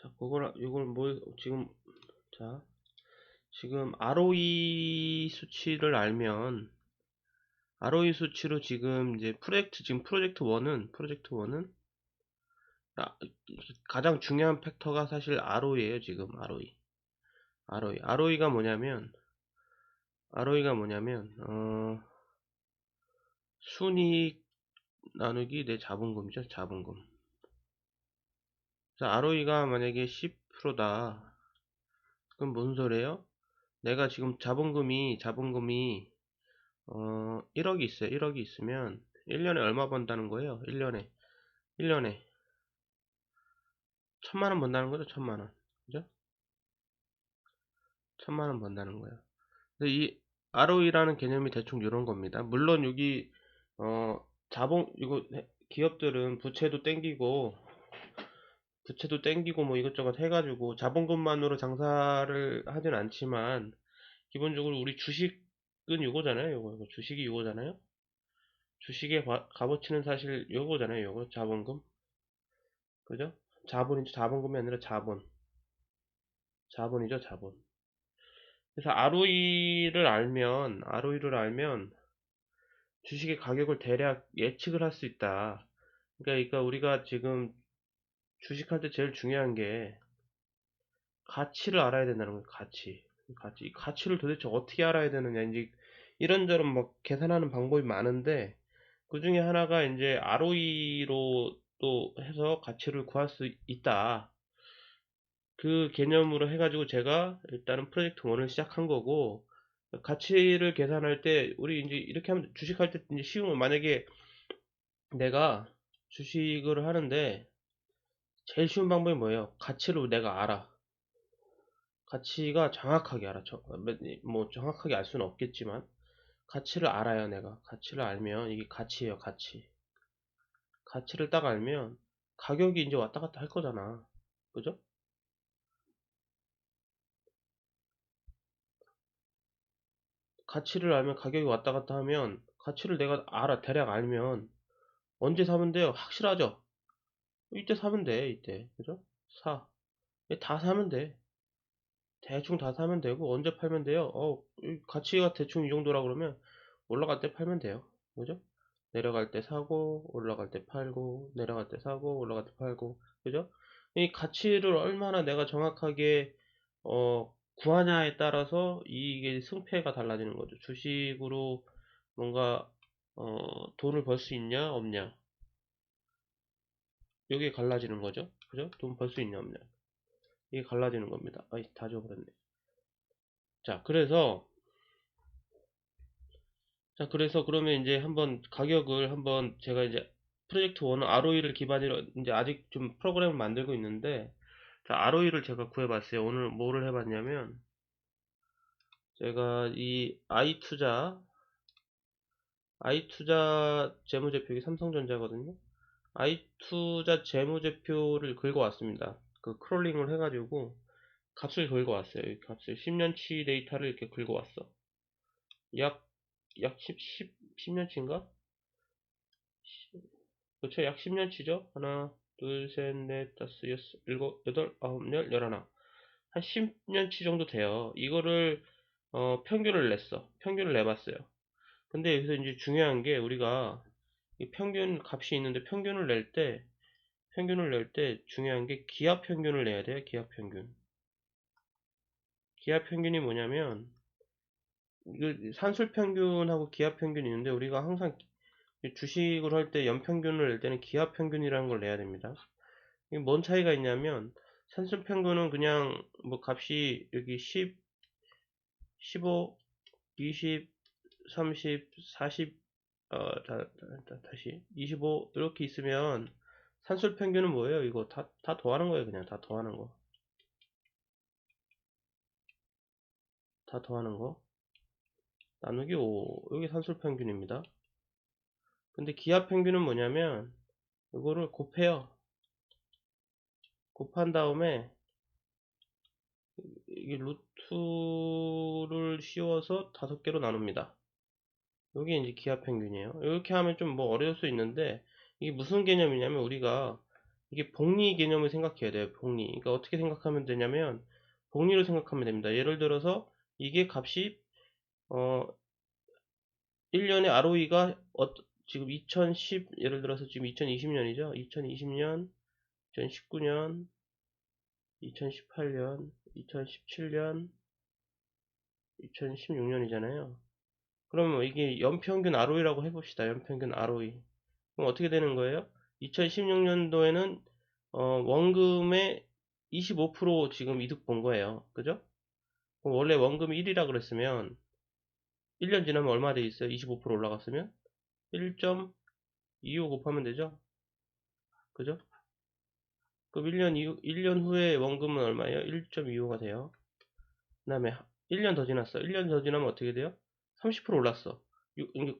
자, 그걸, 이걸 뭐, 지금, 자, 지금 ROE 수치를 알면, ROE 수치로 지금 이제 프로젝트, 지금 프로젝트 1은, 프로젝트 1은, 가장 중요한 팩터가 사실 ROE예요, 지금, ROE. ROE. ROE가 뭐냐면, ROE가 뭐냐면, 어, 순이익 나누기 내 자본금이죠, 자본금. 자, ROE가 만약에 10%다. 그럼 뭔 소리예요? 내가 지금 자본금이, 자본금이, 어, 1억이 있어요. 1억이 있으면, 1년에 얼마 번다는 거예요? 1년에. 1년에. 천만 원 번다는 거죠? 천만 원. 그죠? 천만 원 번다는 거예요. 근데 이 ROE라는 개념이 대충 이런 겁니다. 물론 여기, 어, 자본, 이거, 기업들은 부채도 땡기고, 부채도 땡기고 뭐 이것저것 해가지고 자본금만으로 장사를 하진 않지만 기본적으로 우리 주식은 요거잖아요 요거, 주식이 요거잖아요? 주식의 값어치는 사실 요거잖아요 요거. 자본금. 그죠? 자본이죠 자본금이 아니라 자본. 자본이죠 자본. 그래서 ROE를 알면 ROE를 알면 주식의 가격을 대략 예측을 할 수 있다. 그러니까 우리가 지금 주식할 때 제일 중요한 게 가치를 알아야 된다는 거예요. 가치. 가치. 이 가치를 도대체 어떻게 알아야 되느냐. 이제 이런저런 막 계산하는 방법이 많은데 그 중에 하나가 이제 ROE로 또 해서 가치를 구할 수 있다. 그 개념으로 해가지고 제가 일단은 프로젝트 1을 시작한 거고 가치를 계산할 때 우리 이제 이렇게 하면 주식할 때 이제 쉬운 거 만약에 내가 주식을 하는데 제일 쉬운 방법이 뭐예요? 가치를 내가 알아. 가치가 정확하게 알아. 뭐 정확하게 알 수는 없겠지만 가치를 알아요, 내가. 가치를 알면 이게 가치예요, 가치. 가치를 딱 알면 가격이 이제 왔다 갔다 할 거잖아. 그죠? 가치를 알면 가격이 왔다 갔다 하면 가치를 내가 알아, 대략 알면 언제 사면 돼요? 확실하죠? 이때 사면 돼 이때 그죠? 사. 다 사면 돼. 대충 다 사면 되고 언제 팔면 돼요? 어 가치가 대충 이 정도라 그러면 올라갈 때 팔면 돼요. 그죠? 내려갈 때 사고 올라갈 때 팔고 내려갈 때 사고 올라갈 때 팔고 그죠? 이 가치를 얼마나 내가 정확하게 어 구하냐에 따라서 이게 승패가 달라지는 거죠. 주식으로 뭔가 어 돈을 벌 수 있냐 없냐 여기에 갈라지는 거죠. 그죠? 돈 벌 수 있냐 없냐. 이게 갈라지는 겁니다. 아이, 다 줘버렸네. 자, 그래서 자, 그래서 그러면 이제 한번 가격을 한번 제가 이제 프로젝트 1 ROE를 기반으로 이제 아직 좀 프로그램을 만들고 있는데 자, ROE를 제가 구해봤어요. 오늘 뭐를 해봤냐면 제가 이 i투자 i투자 재무제표기 삼성전자거든요. I투자 재무제표를 긁어왔습니다. 그 크롤링을 해가지고 값을 긁어왔어요. 이 값을 10년치 데이터를 이렇게 긁어왔어. 약, 약 10, 10, 10년치인가? 그렇죠. 약 10년치죠. 하나, 둘, 셋, 넷, 다섯, 여섯, 일곱, 여덟, 아홉, 열, 열하나. 한 10년치 정도 돼요. 이거를 어, 평균을 냈어. 평균을 내봤어요. 근데 여기서 이제 중요한 게 우리가 이 평균 값이 있는데 평균을 낼 때 평균을 낼 때 중요한 게 기하 평균을 내야 돼요. 기하 평균. 기하 평균이 뭐냐면 산술 평균하고 기하 평균이 있는데 우리가 항상 주식을 할 때 연평균을 낼 때는 기하 평균이라는 걸 내야 됩니다. 이게 뭔 차이가 있냐면 산술 평균은 그냥 뭐 값이 여기 10, 15, 20, 30, 40 어, 다, 다, 다 시 25 이렇게 있으면 산술 평균은 뭐예요? 이거 다, 다 더하는 거예요. 그냥 다 더하는 거. 다 더하는 거. 나누기 5. 여기 산술 평균입니다. 근데 기하 평균은 뭐냐면 이거를 곱해요. 곱한 다음에 이게 루트를 씌워서 다섯 개로 나눕니다. 여기 이제 기하 평균이에요. 이렇게 하면 좀 뭐 어려울 수 있는데 이게 무슨 개념이냐면 우리가 이게 복리 개념을 생각해야 돼요. 복리. 그러니까 어떻게 생각하면 되냐면 복리로 생각하면 됩니다. 예를 들어서 이게 값이 어 1년에 ROE가 어, 지금 2010 예를 들어서 지금 2020년이죠. 2020년, 2019년, 2018년, 2017년, 2016년이잖아요. 그러면 이게 연평균 ROE라고 해봅시다. 연평균 ROE. 그럼 어떻게 되는 거예요? 2016년도에는 어, 원금의 25% 지금 이득 본 거예요. 그죠? 원래 원금이 1이라 그랬으면 1년 지나면 얼마 돼 있어요? 25% 올라갔으면 1.25 곱하면 되죠? 그죠? 그럼 1년 이후, 1년 후에 원금은 얼마예요? 1.25가 돼요. 그 다음에 1년 더 지났어. 1년 더 지나면 어떻게 돼요? 30% 올랐어.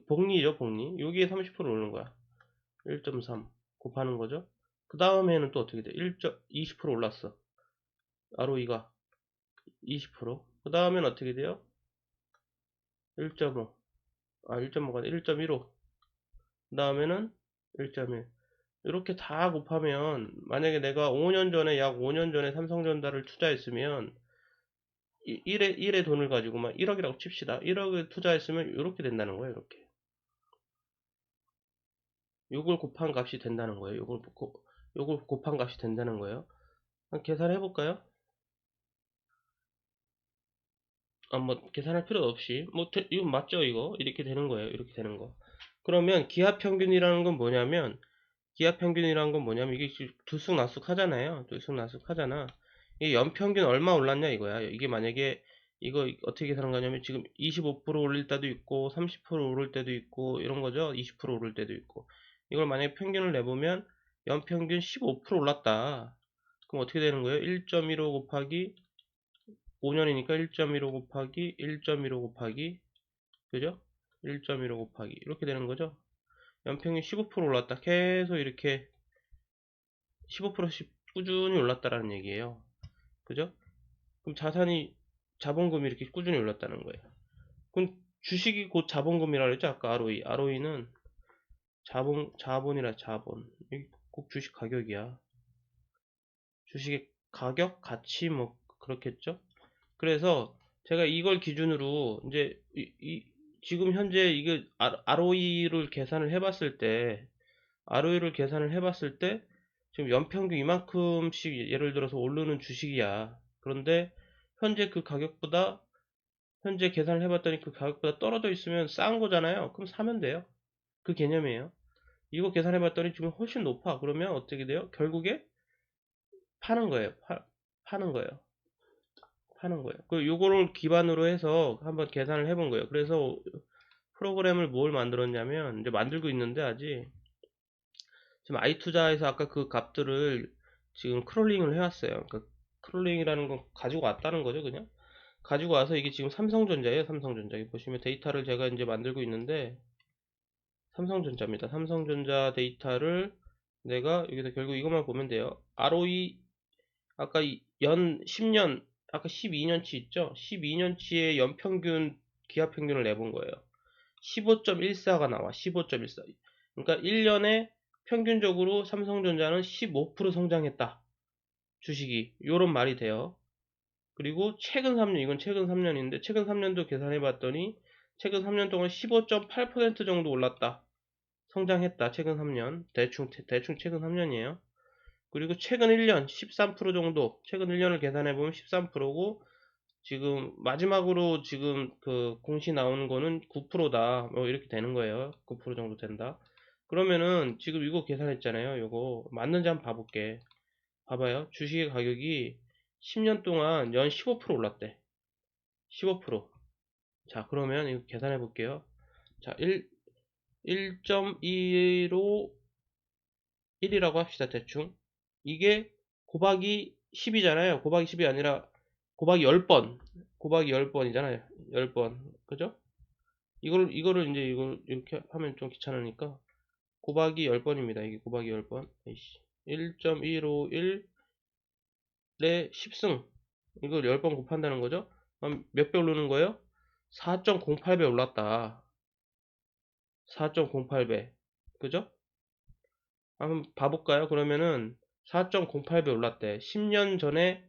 복리죠, 복리. 여기에 30% 오르는 거야. 1.3 곱하는 거죠. 그 다음에는 또 어떻게 돼? 1. 20% 올랐어. ROE가 20%. 그 다음에는 어떻게 돼요? 1.5. 아, 1.5가 1.15. 그 다음에는 1.1. 이렇게 다 곱하면 만약에 내가 5년 전에 약 5년 전에 삼성전자를 투자했으면 1의 1의 돈을 가지고 막 1억이라고 칩시다. 1억을 투자했으면 이렇게 된다는 거예요. 이렇게. 요걸 곱한 값이 된다는 거예요. 요걸 곱- 요걸 곱한 값이 된다는 거예요. 계산해 볼까요? 아, 뭐 계산할 필요 없이 뭐 되- 이거 맞죠 이거 이렇게 되는 거예요 이렇게 되는 거 그러면 기하 평균이라는 건 뭐냐면 기하 평균이라는 건 뭐냐면 이게 들쑥날쑥 하잖아요 들쑥날쑥 하잖아 이게 연평균 얼마 올랐냐 이거야 이게 만약에 이거 어떻게 계산한 거냐면 지금 25% 올릴 때도 있고 30% 오를 때도 있고 이런 거죠 20% 오를 때도 있고 이걸 만약에 평균을 내보면 연평균 15% 올랐다 그럼 어떻게 되는 거예요 1.15 곱하기 5년이니까 1.15 곱하기 1.15 곱하기 그죠? 1.15 곱하기 이렇게 되는 거죠. 연평균 15% 올랐다. 계속 이렇게 15%씩 꾸준히 올랐다라는 얘기예요. 그죠? 그럼 자산이 자본금이 이렇게 꾸준히 올랐다는 거예요. 그럼 주식이 곧 자본금이라 그랬죠? 아까 ROE. ROE는 자본 자본이라 자본. 꼭 주식 가격이야. 주식의 가격, 가치 뭐 그렇겠죠? 그래서 제가 이걸 기준으로 이제 이, 이- 지금 현재 이게 ROE를 계산을 해봤을 때 ROE를 계산을 해봤을 때 지금 연평균 이만큼씩 예를 들어서 오르는 주식이야. 그런데 현재 그 가격보다 현재 계산을 해봤더니 그 가격보다 떨어져 있으면 싼 거잖아요. 그럼 사면 돼요. 그 개념이에요. 이거 계산해봤더니 지금 훨씬 높아. 그러면 어떻게 돼요? 결국에 파는 거예요. 파, 파는 거예요. 하는 거예요. 그 요거를 기반으로 해서 한번 계산을 해본 거예요. 그래서 프로그램을 뭘 만들었냐면 이제 만들고 있는데 아직 지금 아이투자에서 아까 그 값들을 지금 크롤링을 해왔어요. 그 크롤링이라는 건 가지고 왔다는 거죠, 그냥. 가지고 와서 이게 지금 삼성전자예요, 삼성전자. 여기 보시면 데이터를 제가 이제 만들고 있는데 삼성전자입니다. 삼성전자 데이터를 내가 여기서 결국 이것만 보면 돼요. ROE 아까 이연 10년 아까 12년치 있죠? 12년치의 연평균 기하평균을 내본 거예요. 15.14가 나와. 15.14. 그러니까 1년에 평균적으로 삼성전자는 15% 성장했다. 주식이. 요런 말이 돼요. 그리고 최근 3년, 이건 최근 3년인데, 최근 3년도 계산해 봤더니, 최근 3년 동안 15.8% 정도 올랐다. 성장했다. 최근 3년. 대충, 대충 최근 3년이에요. 그리고 최근 1년 13% 정도, 최근 1년을 계산해 보면 13%고, 지금 마지막으로 지금 그 공시 나오는 거는 9%다. 뭐 이렇게 되는 거예요. 9% 정도 된다. 그러면은 지금 이거 계산했잖아요. 이거 맞는지 한번 봐볼게. 봐봐요. 주식의 가격이 10년 동안 연 15% 올랐대. 15%. 자, 그러면 이거 계산해 볼게요. 자, 1, 1.15 1이라고 합시다. 대충. 이게 곱하기 10이잖아요. 곱하기 10이 아니라 곱하기 10번. 곱하기 10번이잖아요. 10번. 그죠? 이걸, 이거를 이제 이걸 이렇게 하면 좀 귀찮으니까 곱하기 10번입니다. 이게 곱하기 10번. 1.151에 10승. 이걸 10번 곱한다는 거죠? 그럼 몇 배 오르는 거예요? 4.08배 올랐다. 4.08배. 그죠? 한번 봐볼까요? 그러면은 4.08배 올랐대. 10년 전에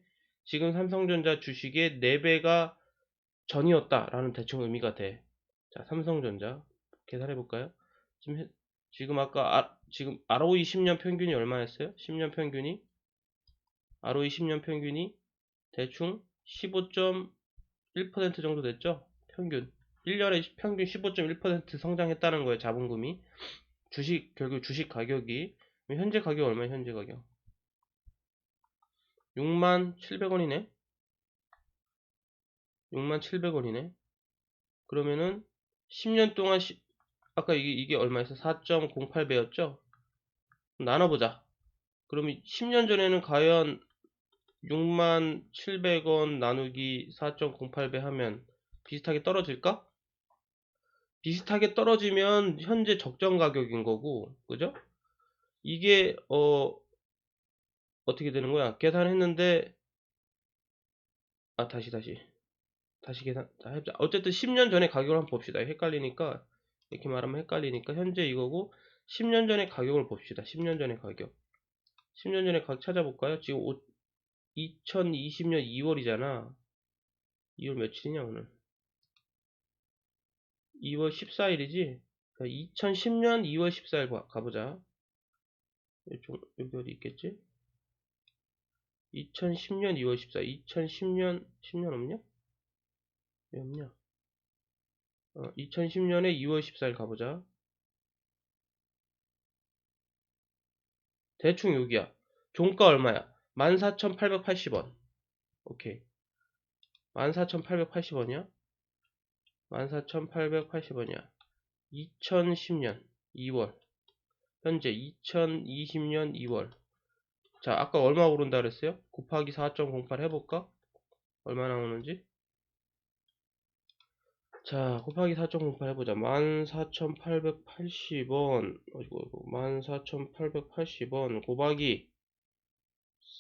지금 삼성전자 주식의 4배가 전이었다라는 대충 의미가 돼. 자, 삼성전자 계산해 볼까요? 지금 해- 지금 아까 아, 지금 ROE 10년 평균이 얼마였어요? 10년 평균이 ROE 10년 평균이 대충 15.1% 정도 됐죠? 평균 1년에 평균 15.1% 성장했다는 거예요. 자본금이 주식 결국 주식 가격이 현재 가격 얼마야? 현재 가격 6만 700원이네. 6만 700원이네. 그러면은 10년 동안 시- 아까 이게, 이게 얼마였어? 4.08배였죠? 나눠보자. 그러면 10년 전에는 과연 6만 700원 나누기 4.08배 하면 비슷하게 떨어질까? 비슷하게 떨어지면 현재 적정 가격인 거고, 그죠? 이게, 어, 어떻게 되는 거야? 계산했는데, 아, 다시, 다시. 다시 계산, 자, 해보자. 어쨌든 10년 전에 가격을 한번 봅시다. 헷갈리니까, 이렇게 말하면 헷갈리니까, 현재 이거고, 10년 전에 가격을 봅시다. 10년 전에 가격. 10년 전에 가격 찾아볼까요? 지금 2020년 2월이잖아. 2월 며칠이냐, 오늘? 2월 14일이지? 2010년 2월 14일 가보자. 이쪽, 여기 어디 있겠지? 2010년 2월 14일. 2010년, 10년 없냐? 왜 없냐? 어, 2010년에 2월 14일 가보자. 대충 여기야. 종가 얼마야? 14,880원. 오케이. 14,880원이야? 14,880원이야. 2010년 2월. 현재 2020년 2월. 자, 아까 얼마 오른다 그랬어요? 곱하기 4.08 해볼까? 얼마 나오는지? 자, 곱하기 4.08 해보자. 14,880원. 어이구, 14,880원. 곱하기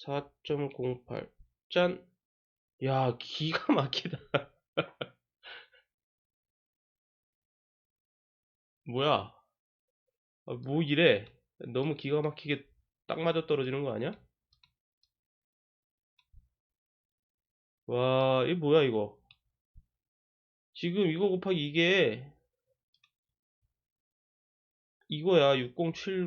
4.08. 짠! 야, 기가 막히다. 뭐야? 아, 뭐 이래? 너무 기가 막히게 딱 맞아 떨어지는 거 아니야? 와, 이 뭐야 이거? 지금 이거 곱하기 이게 이거야. 6070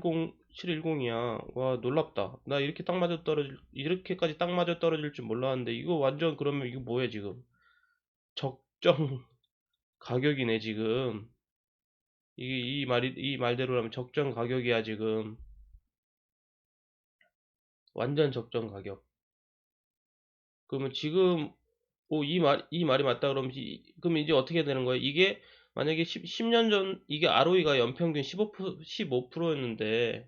710이야. 와 놀랍다. 나 이렇게 딱 맞아 떨어질 이렇게까지 딱 맞아 떨어질 줄 몰랐는데 이거 완전 그러면 이거 뭐야 지금? 적정 가격이네 지금. 이게 이 말이 이 말대로라면 적정 가격이야 지금. 완전 적정 가격. 그러면 지금 오, 이 말, 이 말이 맞다 그러면, 이, 그럼 이제 어떻게 되는 거예요? 이게, 만약에 10, 년 전, 이게 ROE가 연평균 15%, 15%였는데,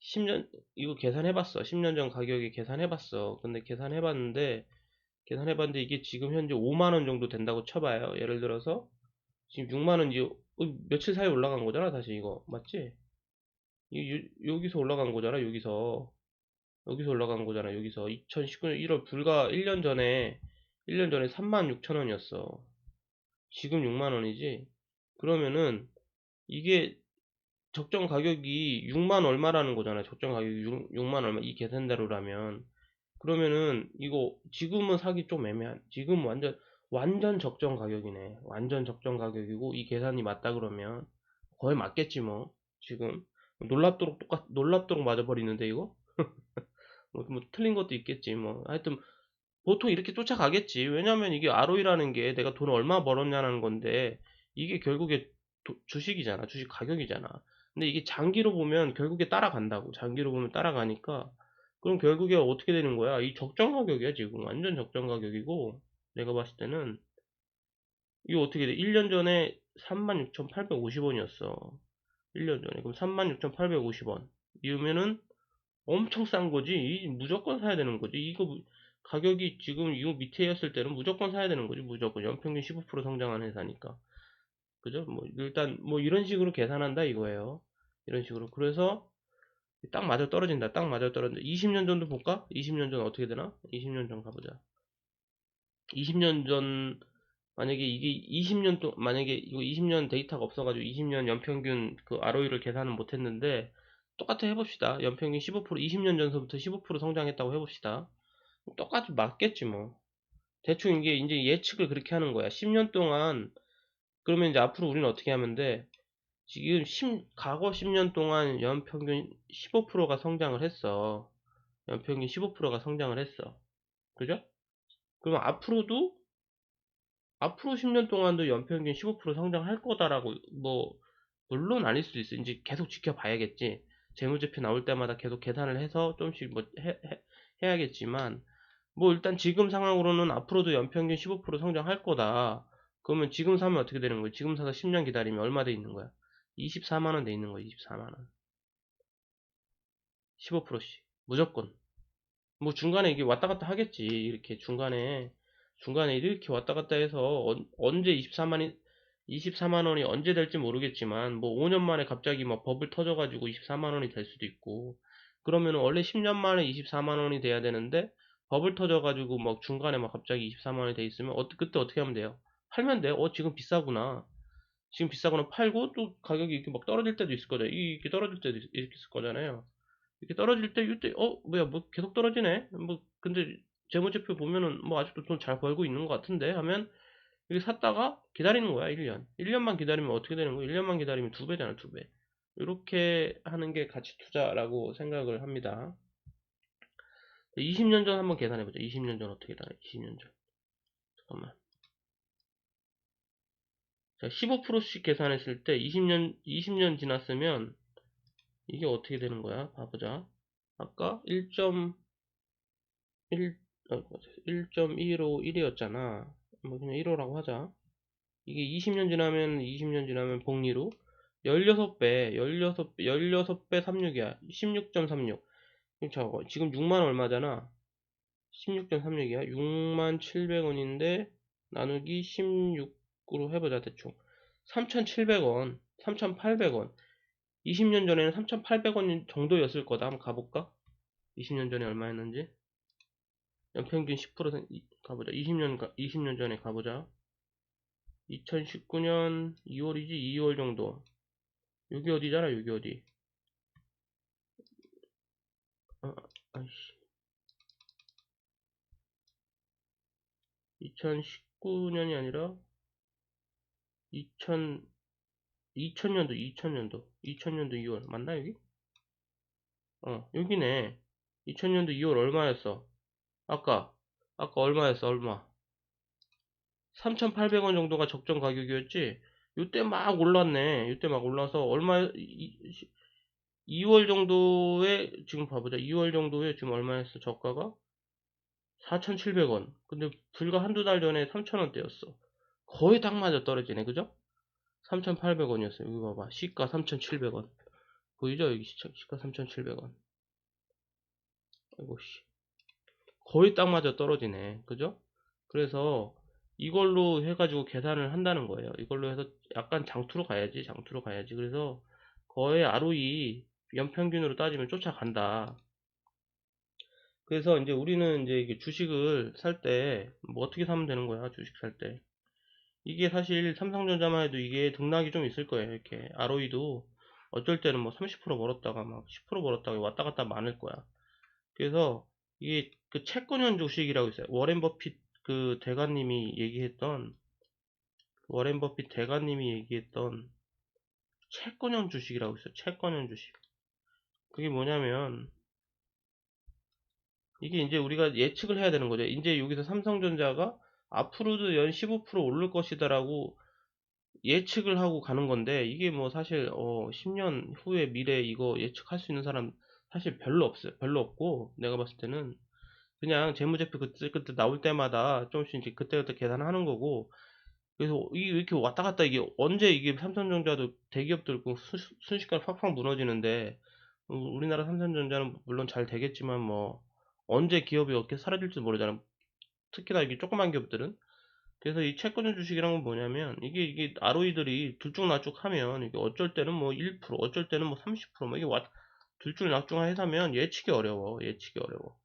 10년, 이거 계산해봤어. 10년 전 가격에 계산해봤어. 근데 계산해봤는데, 계산해봤는데, 이게 지금 현재 5만원 정도 된다고 쳐봐요. 예를 들어서, 지금 6만원, 이제, 어, 며칠 사이에 올라간 거잖아, 다시 이거. 맞지? 이, 여기서 올라간 거잖아, 여기서. 여기서 올라간 거잖아, 여기서. 2019년 1월, 불과 1년 전에, 1년 전에 36,000원이었어. 지금 6만원이지? 그러면은, 이게 적정 가격이 6만 얼마라는 거잖아요. 적정 가격이 6, 만 얼마, 이 계산대로라면. 그러면은, 이거, 지금은 사기 좀 애매한, 지금 완전, 완전 적정 가격이네. 완전 적정 가격이고, 이 계산이 맞다 그러면, 거의 맞겠지 뭐. 지금. 놀랍도록 똑같, 놀랍도록 맞아 버리는데, 이거? 뭐, 뭐, 틀린 것도 있겠지. 뭐, 하여튼, 보통 이렇게 쫓아가겠지. 왜냐면 이게 ROE라는 게 내가 돈을 얼마 벌었냐는 건데, 이게 결국에 도- 주식이잖아. 주식 가격이잖아. 근데 이게 장기로 보면 결국에 따라간다고. 장기로 보면 따라가니까, 그럼 결국에 어떻게 되는 거야? 이 적정 가격이야, 지금. 완전 적정 가격이고, 내가 봤을 때는, 이거 어떻게 돼? 1년 전에 36,850원이었어. 1년 전에. 그럼 36,850원. 이러면은 엄청 싼 거지. 이 무조건 사야 되는 거지. 이거 가격이 지금 이 밑에였을 때는 무조건 사야 되는 거지. 무조건 연평균 15% 성장한 회사니까. 그죠? 뭐 일단 뭐 이런 식으로 계산한다 이거예요. 이런 식으로. 그래서 딱 맞아 떨어진다. 딱 맞아 떨어진다. 20년 전도 볼까? 20년 전 어떻게 되나? 20년 전 가보자. 20년 전 만약에 이게 20년 동 만약에 이거 20년 데이터가 없어가지고 20년 연평균 그 ROE를 계산은 못했는데 똑같이 해봅시다. 연평균 15% 20년 전서부터 15% 성장했다고 해봅시다. 똑같이 맞겠지 뭐. 대충 이게 이제 예측을 그렇게 하는 거야. 10년 동안 그러면 이제 앞으로 우리는 어떻게 하면 돼? 지금 10, 과거 10년 동안 연평균 15%가 성장을 했어. 연평균 15%가 성장을 했어. 그죠? 그러면 앞으로도 앞으로 10년 동안도 연평균 15% 성장할 거다라고 뭐 물론 아닐 수도 있어. 이제 계속 지켜봐야겠지. 재무제표 나올 때마다 계속 계산을 해서 좀씩 뭐 해, 해, 야겠지만 뭐 일단 지금 상황으로는 앞으로도 연평균 15% 성장할 거다. 그러면 지금 사면 어떻게 되는 거야? 지금 사서 10년 기다리면 얼마 돼 있는 거야? 24만원 돼 있는 거야. 24만원. 15%씩. 무조건. 뭐 중간에 이게 왔다 갔다 하겠지. 이렇게 중간에 중간에 이렇게 왔다 갔다 해서 언제 24만이 24만 원이 언제 될지 모르겠지만 뭐 5년 만에 갑자기 막 버블 터져가지고 24만 원이 될 수도 있고 그러면 원래 10년 만에 24만 원이 돼야 되는데 버블 터져가지고 막 중간에 막 갑자기 24만 원이 돼 있으면 어, 그때 어떻게 하면 돼요? 팔면 돼. 어 지금 비싸구나. 지금 비싸구나 팔고 또 가격이 이렇게 막 떨어질 때도 있을 거잖아요. 이렇게 떨어질 때도 있, 이렇게 있을 거잖아요. 이렇게 떨어질 때 이때 어 뭐야 뭐 계속 떨어지네. 뭐 근데 재무제표 보면은 뭐 아직도 돈 잘 벌고 있는 것 같은데 하면 이렇게 샀다가 기다리는 거야 1년 1년만 기다리면 어떻게 되는 거야 1년만 기다리면 두 배잖아 두 배 이렇게 하는 게 가치 투자라고 생각을 합니다 20년 전 한번 계산해 보자 20년 전 어떻게 되나 20년 전 잠깐만 자 15%씩 계산했을 때 20년 20년 지났으면 이게 어떻게 되는 거야 봐보자 아까 1.1 1.151이었잖아. 뭐 그냥 1호라고 하자. 이게 20년 지나면 20년 지나면 복리로 16배, 16배, 16배 36이야. 16.36. 자, 지금 6만 얼마잖아. 16.36이야. 6만 700원인데 나누기 16으로 해보자 대충. 3,700원, 3,800원. 20년 전에는 3,800원 정도였을 거다. 한번 가볼까? 20년 전에 얼마였는지. 연평균 10% 가보자. 20년, 20년 전에 가보자. 2019년 2월이지? 2월 정도. 여기 어디잖아, 여기 어디. 아, 아이씨. 2019년이 아니라 2000, 2000년도, 2000년도, 2000년도 2월. 맞나, 여기? 어, 여기네. 2000년도 2월 얼마였어? 아까 아까 얼마였어 얼마 3,800원 정도가 적정 가격이었지 이때 막 올랐네 이때 막 올라서 얼마 2, 월 정도에 지금 봐보자. 2월 정도에 지금 얼마였어? 저가가 4,700원. 근데 불과 한두 달 전에 3,000원대였어. 거의 딱 맞아 떨어지네. 그죠? 3,800원이었어요. 여기 봐봐. 시가 3,700원. 보이죠? 여기 시가 3,700원. 아이고 씨. 거의 딱 맞아 떨어지네. 그죠? 그래서 이걸로 해가지고 계산을 한다는 거예요. 이걸로 해서 약간 장투로 가야지, 장투로 가야지. 그래서 거의 ROE 연평균으로 따지면 쫓아간다. 그래서 이제 우리는 이제 주식을 살 때 뭐 어떻게 사면 되는 거야, 주식 살 때. 이게 사실 삼성전자만 해도 이게 등락이 좀 있을 거예요. 이렇게 ROE도 어쩔 때는 뭐 30% 벌었다가 막 10% 벌었다가 왔다 갔다 많을 거야. 그래서 이게 그 채권형 주식이라고 있어요. 워렌 버핏 그 대가님이 얘기했던 워렌 버핏 대가님이 얘기했던 채권형 주식이라고 있어요. 채권형 주식. 그게 뭐냐면 이게 이제 우리가 예측을 해야 되는 거죠. 이제 여기서 삼성전자가 앞으로도 연 15% 오를 것이다라고 예측을 하고 가는 건데 이게 뭐 사실 어 10년 후에 미래 이거 예측할 수 있는 사람 사실 별로 없어요. 별로 없고 내가 봤을 때는 그냥 재무제표 그때 그때 나올 때마다 조금씩 이제 그때그때 계산하는 거고 그래서 이게 이렇게 왔다 갔다 이게 언제 이게 삼성전자도 대기업들 그 순식간에 팍팍 무너지는데 어, 우리나라 삼성전자는 물론 잘 되겠지만 뭐 언제 기업이 어떻게 사라질지 모르잖아 특히나 이게 조그만 기업들은 그래서 이 채권형 주식이란 건 뭐냐면 이게 이게 ROE들이 들쭉날쭉 하면 이게 어쩔 때는 뭐 1% 어쩔 때는 뭐 30%뭐 이게 둘쭉날쭉해서면 예측이 어려워 예측이 어려워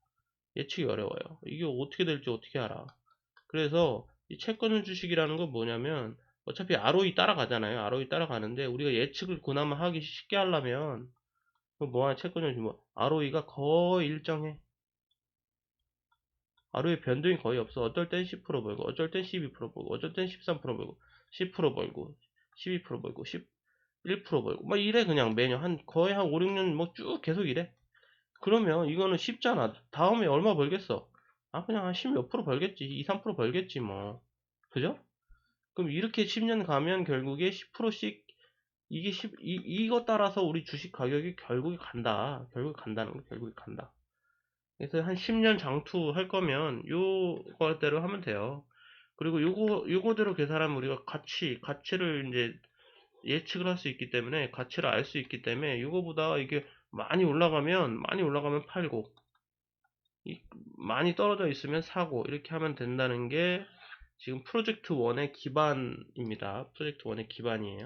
예측이 어려워요. 이게 어떻게 될지 어떻게 알아. 그래서 이 채권을 주식이라는 건 뭐냐면 어차피 ROE 따라가잖아요. ROE 따라가는데 우리가 예측을 그나마 하기 쉽게 하려면 뭐 하나 채권율이 뭐 ROE가 거의 일정해. ROE 변동이 거의 없어. 어떨 땐 10% 벌고, 어쩔 땐 12% 벌고, 어쩔 땐 13% 벌고, 10% 벌고, 12% 벌고, 11% 벌고, 막 이래 그냥 매년 한 거의 한 5, 6년 뭐 쭉 계속 이래. 그러면 이거는 쉽잖아. 다음에 얼마 벌겠어? 아 그냥 한 10몇 프로 벌겠지. 2, 3% 벌겠지 뭐. 그죠? 그럼 이렇게 10년 가면 결국에 10%씩 이게 10, 이, 이거 따라서 우리 주식 가격이 결국에 간다. 결국에 간다는 거, 결국에 간다. 그래서 한 10년 장투 할 거면 요거대로 하면 돼요. 그리고 요거, 요거대로 계산하면 우리가 가치, 가치를 이제 예측을 할 수 있기 때문에, 가치를 알 수 있기 때문에, 요거보다 이게 많이 올라가면, 많이 올라가면 팔고, 이- 많이 떨어져 있으면 사고, 이렇게 하면 된다는 게 지금 프로젝트 1의 기반입니다. 프로젝트 1의 기반이에요.